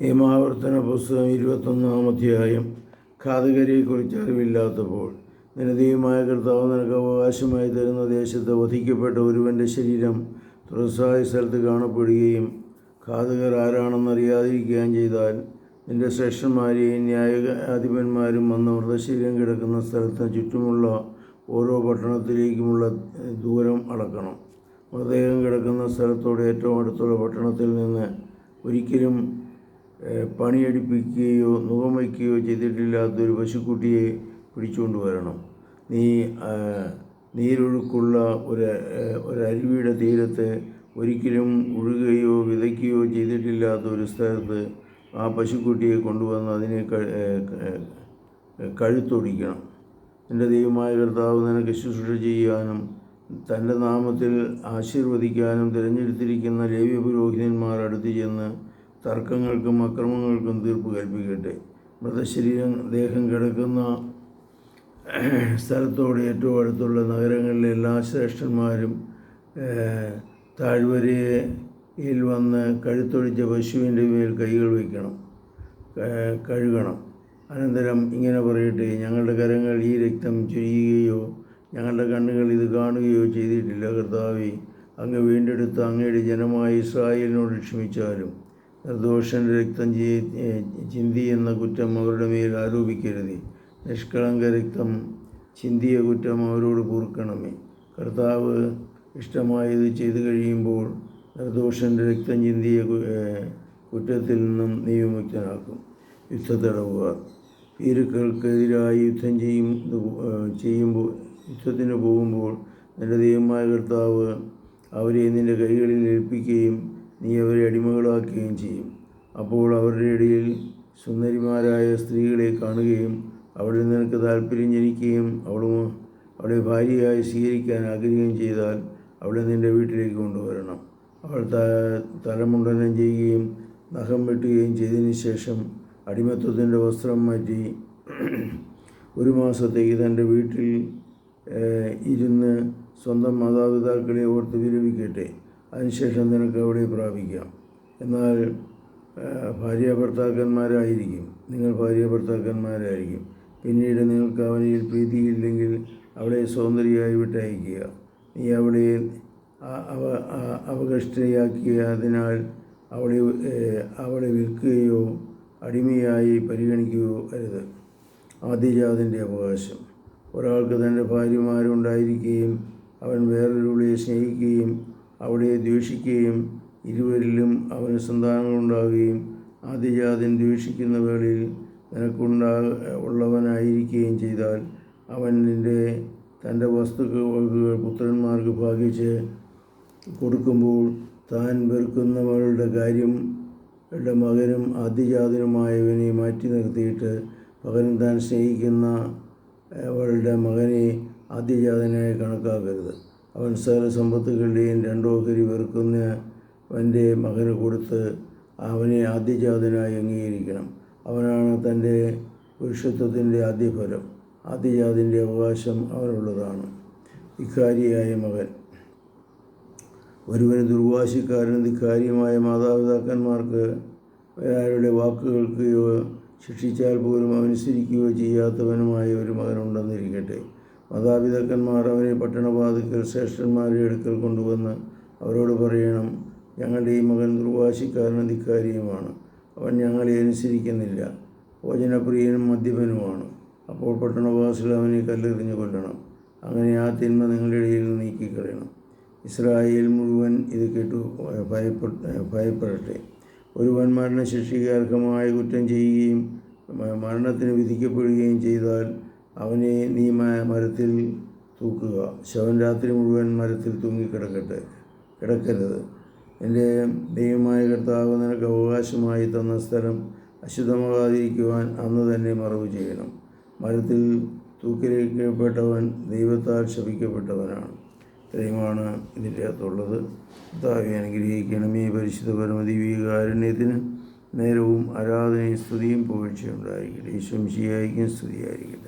നിയമാവർത്തന പുസ്തകം ഇരുപത്തൊന്നാം അധ്യായം. ഘാതകരെക്കുറിച്ച് അറിവില്ലാത്തപ്പോൾ നിനദീയമായ കർത്താവ് നിനക്ക് അവകാശമായി തരുന്ന ദേശത്ത് വധിക്കപ്പെട്ട ഒരുവന്റെ ശരീരം തുറസായ സ്ഥലത്ത് കാണപ്പെടുകയും ഘാതകർ ആരാണെന്നറിയാതിരിക്കുകയും ചെയ്താൽ നിന്റെ ശ്രേഷ്ഠന്മാരെയും ന്യായാധിപന്മാരും വന്ന് മൃതശരീരം കിടക്കുന്ന സ്ഥലത്തിന് ചുറ്റുമുള്ള ഓരോ പട്ടണത്തിലേക്കുമുള്ള ദൂരം അളക്കണം. മൃതദേഹം കിടക്കുന്ന സ്ഥലത്തോട് ഏറ്റവും അടുത്തുള്ള പട്ടണത്തിൽ നിന്ന് ഒരിക്കലും പണിയടിപ്പിക്കുകയോ നുകം വയ്ക്കുകയോ ചെയ്തിട്ടില്ലാത്ത ഒരു പശുക്കുട്ടിയെ പിടിച്ചുകൊണ്ട് വരണം. നീ നീരൊഴുക്കുള്ള ഒരു ഒരരുവിയുടെ തീരത്ത് ഒരിക്കലും ഉഴുകുകയോ വിതയ്ക്കുകയോ ചെയ്തിട്ടില്ലാത്ത ഒരു സ്ഥലത്ത് ആ പശുക്കുട്ടിയെ കൊണ്ടുവന്ന് അതിനെ കഴുത്തൊടിക്കണം. എന്റെ ദൈവമായ കർത്താവ് നിനക്ക് ശുശ്രൂഷ ചെയ്യാനും തന്റെ നാമത്തിൽ ആശീർവദിക്കാനും തിരഞ്ഞെടുത്തിരിക്കുന്ന ലേവ്യ പുരോഹിതന്മാർ അടുത്ത് ചെന്ന് തർക്കങ്ങൾക്കും അക്രമങ്ങൾക്കും തീർപ്പ് കൽപ്പിക്കട്ടെ. മൃതശരീരം ദേഹം കിടക്കുന്ന സ്ഥലത്തോട് ഏറ്റവും അടുത്തുള്ള നഗരങ്ങളിലെ എല്ലാ ശ്രേഷ്ഠന്മാരും താഴ്വരയിൽ വന്ന് കഴുത്തൊഴിച്ച പശുവിന്റെ മേൽ കൈകൾ വയ്ക്കണം. കഴുകണം. അനന്തരം ഇങ്ങനെ പറയട്ടെ ഞങ്ങളുടെ കരങ്ങൾ ഈ രക്തം ചൊരിയുകയോ ഞങ്ങളുടെ കണ്ണുകൾ ഇത് കാണുകയോ ചെയ്തിട്ടില്ല കർത്താവേ. അങ്ങ് വീണ്ടെടുത്ത് അങ്ങയുടെ ജനമായ ഇസ്രായേലിനോട് ക്ഷമിച്ചാലും നിർദോഷന്റെ രക്തം ചിന്തി എന്ന കുറ്റം അവരുടെ മേൽ ആരോപിക്കരുതേ. നിഷ്കളങ്ക രക്തം ചിന്തിയ കുറ്റം അവരോട് കൂർക്കണമേ. കർത്താവ് ഇഷ്ടമായത് ചെയ്തു കഴിയുമ്പോൾ നിർദോഷന്റെ രക്തം ചിന്തിയ കുറ്റത്തിൽ നിന്നും നീ വിമുക്തനാക്കും യുദ്ധത്തടവുകാർ ഭീരുക്കൾക്കെതിരായി യുദ്ധം ചെയ്യും ചെയ്യുമ്പോൾ യുദ്ധത്തിന് പോകുമ്പോൾ നിന്റെ ദൈവമായ കർത്താവ് അവരെ നിന്റെ കൈകളിൽ ഏൽപ്പിക്കുകയും നീ അവരെ അടിമകളാക്കുകയും ചെയ്യും. അപ്പോൾ അവരുടെ ഇടയിൽ സുന്ദരിമാരായ സ്ത്രീകളെ കാണുകയും അവളിൽ നിനക്ക് താല്പര്യം ജനിക്കുകയും അവളും അവളെ ഭാര്യയായി സ്വീകരിക്കാൻ ആഗ്രഹിക്കുകയും ചെയ്താൽ അവളെ നിന്റെ വീട്ടിലേക്ക് കൊണ്ടുവരണം. അവൾ ത തലമുണ്ടനം ചെയ്യുകയും നഖം വെട്ടുകയും ചെയ്തതിന് ശേഷം അടിമത്വത്തിന്റെ വസ്ത്രം മാറ്റി ഒരു മാസത്തേക്ക് തന്റെ വീട്ടിൽ ഇരുന്ന് സ്വന്തം മാതാപിതാക്കളെ ഓർത്ത് വിരമിക്കട്ടെ. അതിനുശേഷം നിനക്ക് എവിടെ പ്രാപിക്കാം? എന്നാൽ ഭാര്യ ഭർത്താക്കന്മാരായിരിക്കും നിങ്ങൾ ഭാര്യ ഭർത്താക്കന്മാരായിരിക്കും പിന്നീട് നിങ്ങൾക്ക് അവനിൽ പ്രീതിയില്ലെങ്കിൽ അവളെ സൗന്ദര്യമായി വിട്ടയക്കുക. നീ അവളെ അവ അ- അവകഷ്ടയാക്കിയ അതിനാൽ അവളെ അവളെ വിൽക്കുകയോ അടിമയായി പരിഗണിക്കുകയോ അരുത്. ആദ്യജാതിന്റെ അവകാശം. ഒരാൾക്ക് തന്റെ ഭാര്യമാരുണ്ടായിരിക്കുകയും അവൻ വേറൊരുവളെ സ്നേഹിക്കുകയും അവളെ ദ്വേഷിക്കുകയും ഇരുവരിലും അവന് സന്താനങ്ങളുണ്ടാവുകയും ആദ്യജാതൻ ദ്വേഷിക്കുന്ന വേളയിൽ നിനക്കുണ്ടാ ഉള്ളവനായിരിക്കുകയും ചെയ്താൽ അവൻ നിന്റെ തന്റെ വസ്തുക്കൾ പുത്രന്മാർക്ക് ഭാഗിച്ച് കൊടുക്കുമ്പോൾ താൻ വെറുക്കുന്നവളുടെ കാര്യം മകനും ആദ്യജാതനുമായവനെ മാറ്റി നിർത്തിയിട്ട് പകരം താൻ സ്നേഹിക്കുന്ന അവളുടെ മകനെ ആദ്യജാതനായി കണക്കാക്കരുത്. അവൻ സകല സമ്പത്തുകളുടെയും രണ്ടോഹരി വെറുക്കുന്നവന്റെ മകന് കൊടുത്ത് അവനെ ആദ്യജാതനായി അംഗീകരിക്കണം. അവനാണ് തന്റെ പുരുഷത്വത്തിന്റെ ആദ്യഫലം. ആദ്യജാതിന്റെ അവകാശം അവനുള്ളതാണ്. ഇക്കാരിയായ മകൻ. ഒരുവന് ദുർവാശിക്കാരനും ധിക്കാരിയുമായ മാതാപിതാക്കന്മാർക്ക് ഒരാളുടെ വാക്കുകൾക്കോ ശിക്ഷിച്ചാൽ പോലും അനുസരിക്കുകയോ ചെയ്യാത്തവനുമായ ഒരു മകനുണ്ടെന്നിരിക്കട്ടെ മാതാപിതാക്കന്മാർ അവരെ പട്ടണവാതിക്കൽ ശ്രേഷ്ഠന്മാരെ എടുക്കൽ കൊണ്ടുവന്ന് അവരോട് പറയണം ഞങ്ങളുടെ ഈ മകൻ ദുർവാശിക്കാരനും ധിക്കാരിയുമാണ് അവൻ ഞങ്ങളെ അനുസരിക്കുന്നില്ല. ഭോജനപ്രിയനും മദ്യപനുമാണ്. അപ്പോൾ പട്ടണവാസികൾ അവനെ കല്ലെറിഞ്ഞു കൊല്ലണം. അങ്ങനെ ആ തിന്മ നിങ്ങളുടെ ഇടയിൽ നീക്കിക്കളയണം. ഇസ്രായേൽ മുഴുവൻ ഇത് കേട്ടു ഭയപ്പെട്ട് ഭയപ്പെടട്ടെ. ഒരുവൻ മരണശിക്ഷയ്ക്ക് അർഹമായ കുറ്റം ചെയ്യുകയും മരണത്തിന് വിധിക്കപ്പെടുകയും ചെയ്താൽ അവനെ നീ മരത്തിൽ തൂക്കുക. ശവൻ രാത്രി മുഴുവൻ മരത്തിൽ തൂങ്ങിക്കിടക്കട്ടെ കിടക്കരുത്. എന്റെ ദൈവമായ കർത്താവ് നിനക്ക് അവകാശമായി തന്ന സ്ഥലം അശുദ്ധമാകാതിരിക്കുവാൻ അന്ന് തന്നെ മറവ് ചെയ്യണം. മരത്തിൽ തൂക്കിലേക്കപ്പെട്ടവൻ ദൈവത്താൽ ശപിക്കപ്പെട്ടവനാണ്. ഇത്രയുമാണ് ഇതിന്റെ അകത്തുള്ളത്. കർത്താവെ അനുഗ്രഹിക്കണമേ പരിശുദ്ധ പരമദിവീകാരുണ്യത്തിന് നേരവും ആരാധനയും സ്തുതിയും പുകഴ്ചയുണ്ടായിരിക്കട്ടെ ഈശ്വംശിയായിരിക്കും സ്തുതിയായിരിക്കും